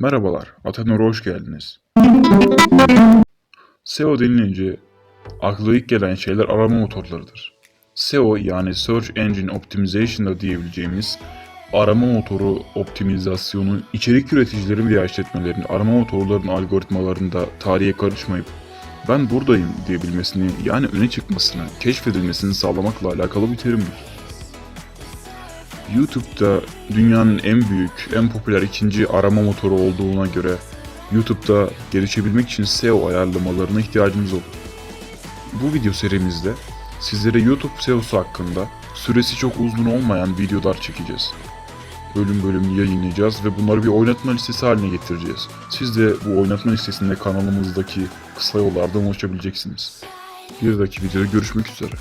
Merhabalar, Atenor'a hoş geldiniz. SEO denilince akla ilk gelen şeyler arama motorlarıdır. SEO yani Search Engine Optimization da diyebileceğimiz arama motoru optimizasyonu içerik üreticilerin veya işletmelerin arama motorlarının algoritmalarında tarihe karışmayıp ben buradayım diyebilmesini yani öne çıkmasını, keşfedilmesini sağlamakla alakalı bir terimdir. YouTube'da dünyanın en büyük, en popüler ikinci arama motoru olduğuna göre YouTube'da gelişebilmek için SEO ayarlamalarına ihtiyacımız olur. Bu video serimizde sizlere YouTube SEO'su hakkında süresi çok uzun olmayan videolar çekeceğiz. Bölüm bölüm yayınlayacağız ve bunları bir oynatma listesi haline getireceğiz. Siz de bu oynatma listesinde kanalımızdaki kısa yollardan ulaşabileceksiniz. Bir dahaki videoda görüşmek üzere.